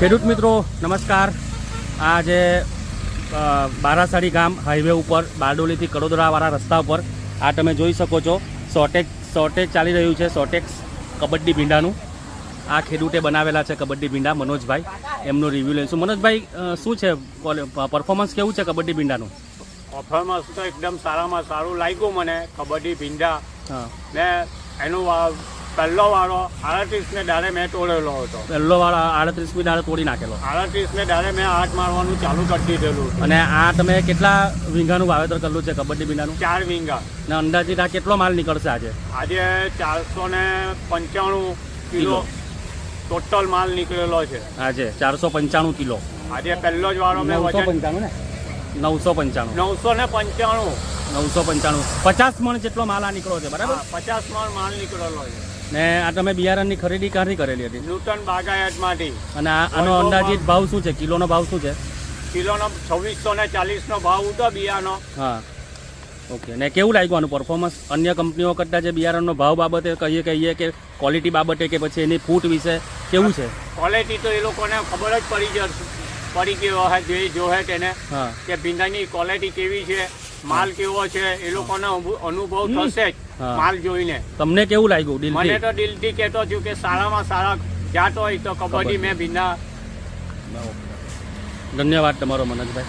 ખેડૂત મિત્રો નમસ્કાર. આ જે બારાસાડી ગામ હાઈવે ઉપર બારડોલીથી કડોદરાવાળા રસ્તા ઉપર આ તમે જોઈ શકો છો શોર્ટેજ શોર્ટેજ ચાલી રહ્યું છે શોર્ટેક્સ કબડ્ડી ભીંડાનું. આ ખેડૂતે બનાવેલા છે કબડ્ડી ભીંડા મનોજભાઈ એમનો રિવ્યૂ લઈશું. મનોજભાઈ શું છે પરફોર્મન્સ કેવું છે કબડ્ડી ભીંડાનું? ઓફરમાં તો એકદમ સારામાં સારું લાગ્યું મને કબડ્ડી ભીંડા. હા. ને એનું પહેલો વાળો આડત્રીસને દાડે મેં તોડેલો હતો. પહેલો વાળા આડત્રીસમી દાડે તોડી નાખેલો. આડત્રીસને દાડે મેં આઠ મારવાનું ચાલુ કરી દીધેલું અને આ તમે કેટલા વીંગાનું વાવેતર કરેલું છે કબડ્ડી ભીંડાનું ચાર વીંગા. ને અંદાજિત આ કેટલો માલ નીકળશે આજે? આજે ચારસો ને પંચાણું કિલો. ટોટલ માલ નીકળેલો છે. આજે ચારસો પંચાણું કિલો. આજે પહેલો જ વાળો મેં વજન પંચાણું ને? નવસો પંચાણું. નવસો ને પંચાણું. નવસો પંચાણું. પચાસ મણ જેટલો માલ આ નીકળ્યો છે બરાબર? પચાસ મણ માલ નીકળેલો છે. ને આ તમે બિયારણની ખરીદી ક્યાંથી કરેલી હતી? નૂતન બાગાયતમાંથી. અને આનો અંદાજિત ભાવ શું છે? કિલોનો ભાવ શું છે? કિલોનો છવ્વીસો ને ચાલીસનો ભાવ હતો બિયારનો હા. ઓકે. ને કેવું લાગ્યું આનું પરફોર્મન્સ અન્ય કંપનીઓ કરતાં જે બિયારણનો ભાવ બાબતે કહીએ કહીએ કે ક્વોલિટી બાબતે કે પછી એની ફૂટ વિશે કેવું છે? ક્વોલિટી તો એ લોકોને ખબર જ પડી જશે પડી ગયો હોય જે જોહે તેને હા. કે ભીંડાની ક્વોલિટી કેવી છે. માલ કેવો છે એ લોકોને અનુ- અનુભવ થશે જ માલ જોઈને. તમને કેવું લાગ્યું મને દિલથી તો દિલથી કહેતો છું કે સારામાં સારા જાત હોય તો કબડ્ડી. કબડ્ડી. મેં ભીના ધન્યવાદ તમારો મનોજભાઈ.